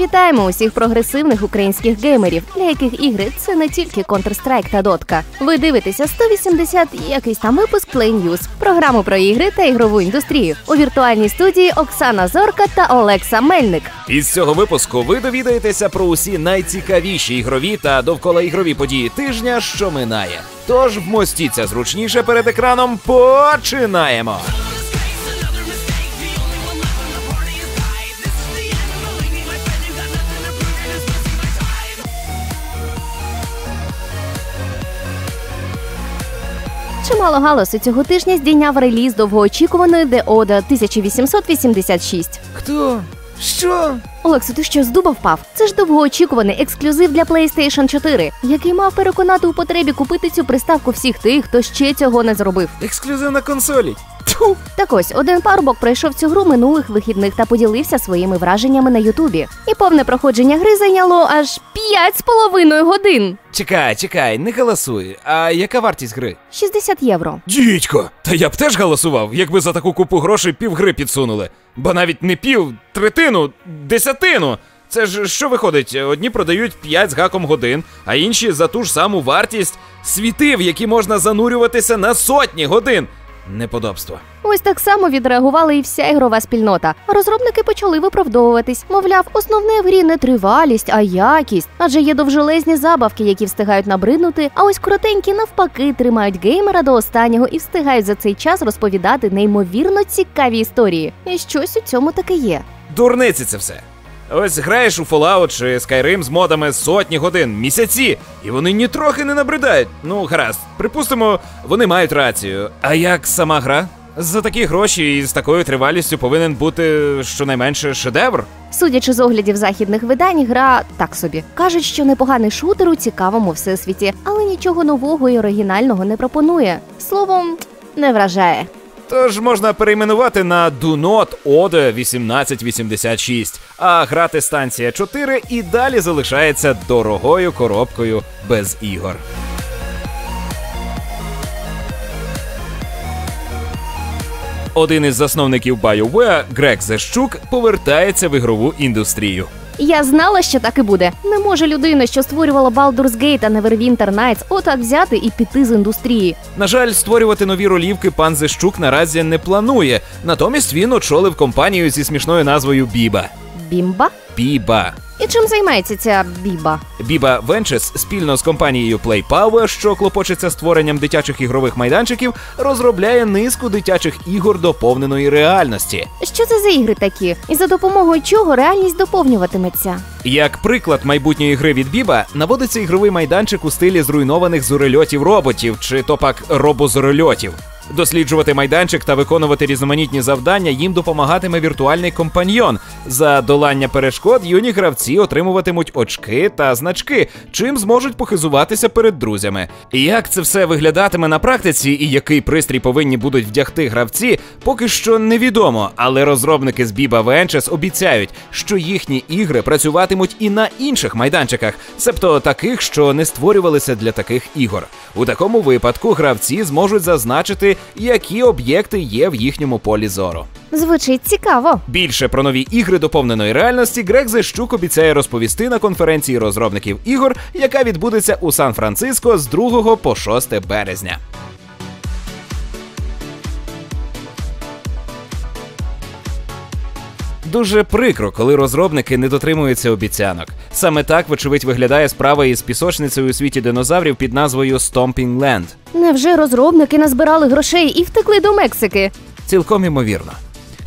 Вітаємо усіх прогресивних українських геймерів, для яких ігри це не тільки Counter-Strike та Дотка. Ви дивитеся 180 і якийсь там випуск Play News, програму про ігри та ігрову індустрію. У віртуальній студії Оксана Зорка та Олекса Мельник. Із цього випуску ви довідаєтеся про усі найцікавіші ігрові та довкола ігрові події тижня, що минає. Тож вмостіться зручніше перед екраном. Починаємо! Чимало галасу цього тижня здійняв реліз довгоочікуваної The Order 1886. Хто? Що? Олексу, ти що з дуба впав? Це ж довгоочікуваний ексклюзив для PlayStation 4, який мав переконати у потребі купити цю приставку всіх тих, хто ще цього не зробив. Ексклюзив на консолі. Так ось один парубок пройшов цю гру минулих вихідних та поділився своїми враженнями на Ютубі. І повне проходження гри зайняло аж 5,5 годин. Чекай, чекай, не голосуй. А яка вартість гри? 60 євро. Дідько, та я б теж голосував, якби за таку купу грошей півгри підсунули. Бо навіть не пів, третину, десятину. Це ж що виходить? Одні продають 5 з гаком годин, а інші за ту ж саму вартість світи, в які можна занурюватися на сотні годин. Неподобство. Ось так само відреагувала і вся ігрова спільнота. Розробники почали виправдовуватись. Мовляв, основне в грі не тривалість, а якість. Адже є довжелезні забавки, які встигають набриднути, а ось коротенькі навпаки тримають геймера до останнього і встигають за цей час розповідати неймовірно цікаві історії. І щось у цьому таки є. Дурниці це все. Ось граєш у Fallout чи Skyrim з модами сотні годин, місяці, і вони нітрохи не набридають. Ну, гаразд, припустимо, вони мають рацію. А як сама гра? За такі гроші і з такою тривалістю повинен бути щонайменше шедевр. Судячи з оглядів західних видань, гра так собі кажуть, що непоганий шутер у цікавому всесвіті, але нічого нового і оригінального не пропонує. Словом, не вражає. Тож можна перейменувати на Do Not Order 1886, а грати станція 4 і далі залишається дорогою коробкою без ігор. Один із засновників BioWare, Грег Зещук, повертається в ігрову індустрію. Я знала, що так і буде. Не може людина, що створювала Baldur's Gate та Neverwinter Nights, отак взяти і піти з індустрії. На жаль, створювати нові ролівки пан Зещук наразі не планує. Натомість він очолив компанію зі смішною назвою Біба. Бімба? Біба. І чим займається ця біба? Біба Ventures спільно з компанією PlayPower, що клопочеться створенням дитячих ігрових майданчиків, розробляє низку дитячих ігор доповненої реальності. Що це за ігри такі? І за допомогою чого реальність доповнюватиметься? Як приклад майбутньої гри від Біба наводиться ігровий майданчик у стилі зруйнованих зорельотів роботів чи то пак робозорельотів. Досліджувати майданчик та виконувати різноманітні завдання їм допомагатиме віртуальний компаньйон. За долання перешкод юні гравці отримуватимуть очки та значки, чим зможуть похизуватися перед друзями. Як це все виглядатиме на практиці і який пристрій повинні будуть вдягти гравці, поки що невідомо. Але розробники з Біба Ventures обіцяють, що їхні ігри працюватимуть і на інших майданчиках, себто таких, що не створювалися для таких ігор. У такому випадку гравці зможуть зазначити, які об'єкти є в їхньому полі зору. Звучить цікаво. Більше про нові ігри доповненої реальності Грег Зещук обіцяє розповісти на конференції розробників ігор, яка відбудеться у Сан-Франциско з 2 по 6 березня. Дуже прикро, коли розробники не дотримуються обіцянок. Саме так, вочевидь, виглядає справа із пісочницею у світі динозаврів під назвою Stomping Land. Невже розробники назбирали грошей і втекли до Мексики? Цілком імовірно.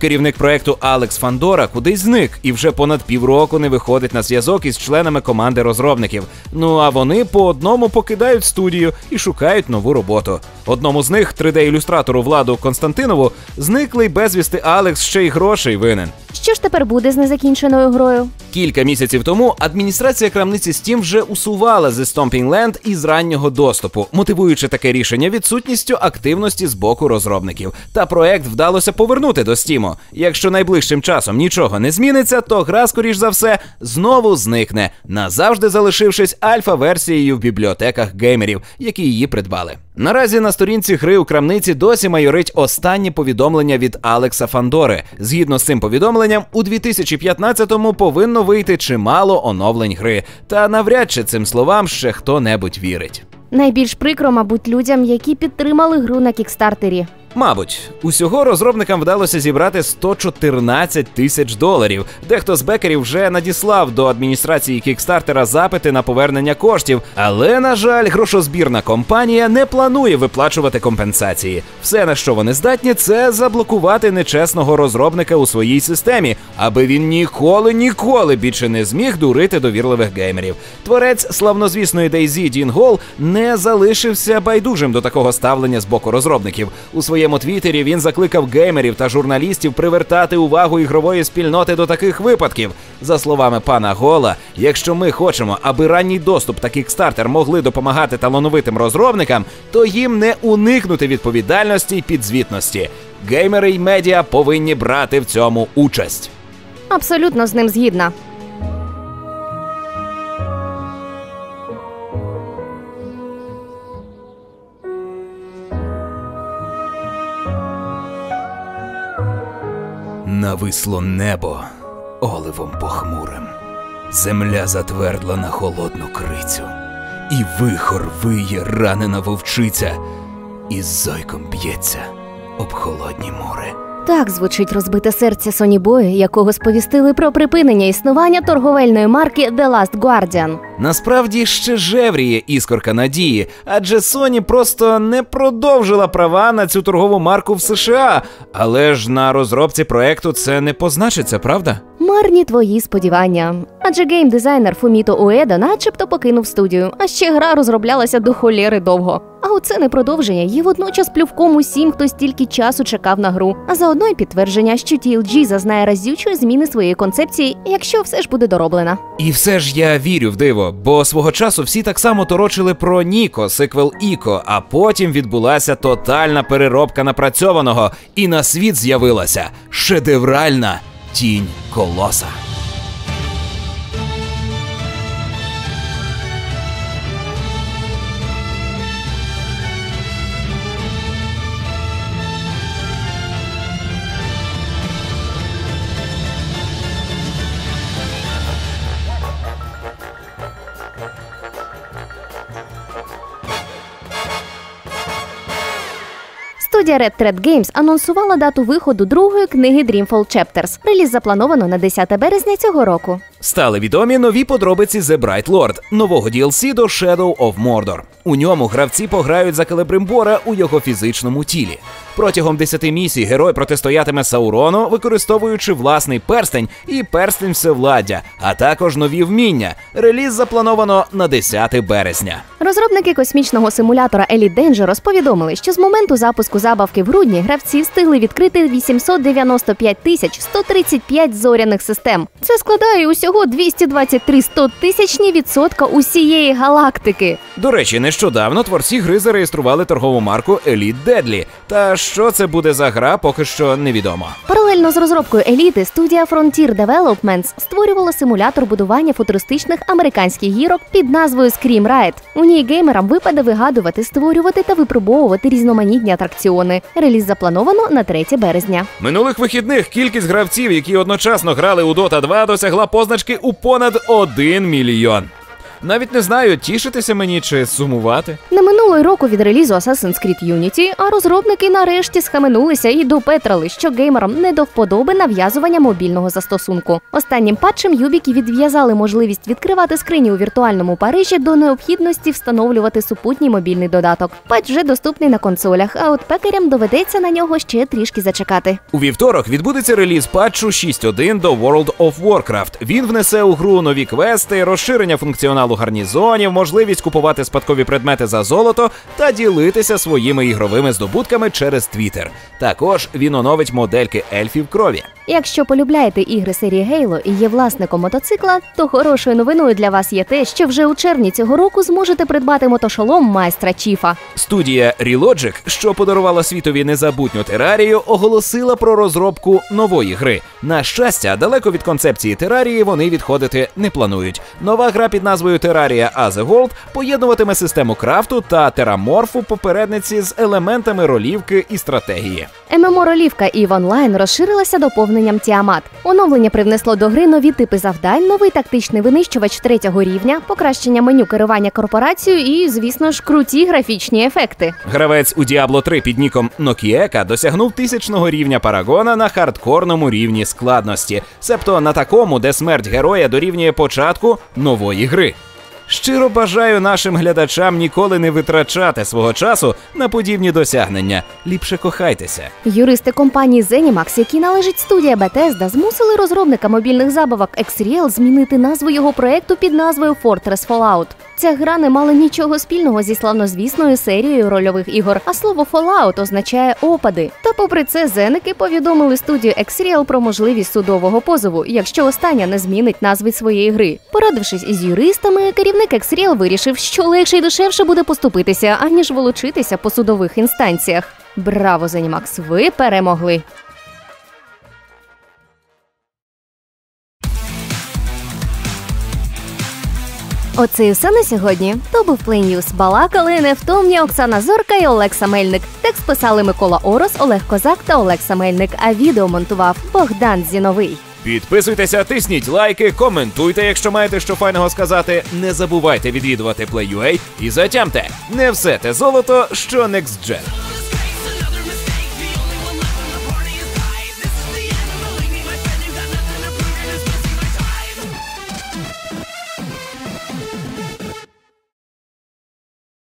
Керівник проекту Алекс Фандора кудись зник і вже понад півроку не виходить на зв'язок із членами команди розробників. Ну а вони по одному покидають студію і шукають нову роботу. Одному з них, 3D-ілюстратору Владу Константинову, зниклий безвісти Алекс ще й грошей винен. Що ж тепер буде з незакінченою грою? Кілька місяців тому адміністрація крамниці Steam вже усувала The Stomping Land із раннього доступу, мотивуючи таке рішення відсутністю активності з боку розробників. Та проект вдалося повернути до Steam. Якщо найближчим часом нічого не зміниться, то гра, скоріш за все, знову зникне, назавжди залишившись альфа-версією в бібліотеках геймерів, які її придбали. Наразі на сторінці гри у крамниці досі майорить останнє повідомлення від Алекса Фандори. Згідно з цим повідомленням, у 2015-му повинно вийти чимало оновлень гри. Та навряд чи цим словам ще хто-небудь вірить. Найбільш прикро, мабуть, людям, які підтримали гру на кікстартері. Мабуть, усього розробникам вдалося зібрати 114 тисяч доларів. Дехто з бекерів вже надіслав до адміністрації кікстартера запити на повернення коштів, але на жаль, грошозбірна компанія не планує виплачувати компенсації. Все на що вони здатні, це заблокувати нечесного розробника у своїй системі, аби він ніколи ніколи більше не зміг дурити довірливих геймерів. Творець славнозвісної DayZ Дін Гол не залишився байдужим до такого ставлення з боку розробників. У своєму твіттері він закликав геймерів та журналістів привертати увагу ігрової спільноти до таких випадків. За словами пана Гола, якщо ми хочемо, аби ранній доступ та кікстартер могли допомагати талановитим розробникам, то їм не уникнути відповідальності й підзвітності. Геймери й медіа повинні брати в цьому участь. Абсолютно з ним згідна. Нависло небо оливом похмурим, земля затвердла на холодну крицю, і вихор виє ранена вовчиця, і зойком б'ється об холодні мури. Так звучить розбите серце Соні Бою, якого сповістили про припинення існування торговельної марки The Last Guardian. Насправді ще жевріє іскорка надії, адже Sony просто не продовжила права на цю торгову марку в США. Але ж на розробці проекту це не позначиться, правда? Марні твої сподівання. Адже геймдизайнер Фуміто Уеда начебто покинув студію, а ще гра розроблялася до холєри довго. А оце не продовження є водночас плювком усім, хто стільки часу чекав на гру. А заодно й підтвердження, що TLG зазнає разючої зміни своєї концепції, якщо все ж буде дороблена. І все ж я вірю в диво, бо свого часу всі так само торочили про Ніко, сиквел Іко, а потім відбулася тотальна переробка напрацьованого, і на світ з'явилася шедевральна тінь колоса. Студія Red Thread Games анонсувала дату виходу другої книги Dreamfall Chapters. Реліз заплановано на 10 березня цього року. Стали відомі нові подробиці The Bright Lord, нового DLC до Shadow of Mordor. У ньому гравці пограють за Келебримбора у його фізичному тілі. Протягом 10 місій герой протистоятиме Саурону, використовуючи власний перстень і перстень всевладдя, а також нові вміння. Реліз заплановано на 10 березня. Розробники космічного симулятора Elite Dangerous повідомили, що з моменту запуску забавки в грудні гравці встигли відкрити 895 тисяч 135 зоряних систем. Це складає усього 223 100-тисячні відсотка усієї галактики. До речі, нещодавно творці гри зареєстрували торгову марку Elite Deadly. Та що це буде за гра, поки що невідомо. Паралельно з розробкою еліти, студія Frontier Developments створювала симулятор будування футуристичних американських гірок під назвою Scream Ride. У ній геймерам випаде вигадувати, створювати та випробовувати різноманітні атракціони. Реліз заплановано на 3 березня. Минулих вихідних кількість гравців, які одночасно грали у Dota 2, досягла позначки у понад 1 мільйон. Навіть не знаю, тішитися мені чи сумувати. Минулий Минуло й року від релізу Assassin's Creed Unity, а розробники нарешті схаменулися і допетрали, що геймерам не до вподоби нав'язування мобільного застосунку. Останнім патчем юбіки відв'язали можливість відкривати скрині у віртуальному Парижі до необхідності встановлювати супутній мобільний додаток. Патч вже доступний на консолях, а от пекарям доведеться на нього ще трішки зачекати. У вівторок відбудеться реліз патчу 6.1 до World of Warcraft. Він внесе у гру нові квести, розширення функціоналу гарнізонів, можливість купувати спадкові предмети за золото та ділитися своїми ігровими здобутками через Твіттер. Також він оновить модельки ельфів крові. Якщо полюбляєте ігри серії Halo і є власником мотоцикла, то хорошою новиною для вас є те, що вже у червні цього року зможете придбати мотошолом майстра Чіфа. Студія Relogic, що подарувала світові незабутню терарію, оголосила про розробку нової гри. На щастя, далеко від концепції терарії вони відходити не планують. Нова гра під назвою Terraria As a World поєднуватиме систему крафту та тераморфу попередниці з елементами ролівки і стратегії. ММО-ролівка EVE Online розширилася доповненням Тіамат. Оновлення привнесло до гри нові типи завдань, новий тактичний винищувач третього рівня, покращення меню керування корпорацією і, звісно ж, круті графічні ефекти. Гравець у Diablo 3 під ніком Нокіека досягнув тисячного рівня парагона на хардкорному рівні складності, себто на такому, де смерть героя дорівнює початку нової гри. Щиро бажаю нашим глядачам ніколи не витрачати свого часу на подібні досягнення. Ліпше кохайтеся. Юристи компанії Zenimax, які належить студія Bethesda, змусили розробника мобільних забавок Xreal змінити назву його проекту під назвою Fortress Fallout. Ця гра не мала нічого спільного зі славнозвісною серією рольових ігор, а слово Fallout означає опади. Та попри це, зеники повідомили студію Xreal про можливість судового позову, якщо остання не змінить назви своєї гри. Порадившись із юристами, керівник Xreal вирішив, що легше і дешевше буде поступитися, аніж волочитися по судових інстанціях. Браво, Зенімакс! Ви перемогли! Оце і все на сьогодні. То був Play News. Балакали невтомні Оксана Зорка і Олекса Мельник. Текст писали Микола Орос, Олег Козак та Олекса Мельник. А відео монтував Богдан Зіновий. Підписуйтеся, тисніть лайки, коментуйте, якщо маєте що файного сказати. Не забувайте відвідувати Play.ua і затямте не все те золото, що NextGen.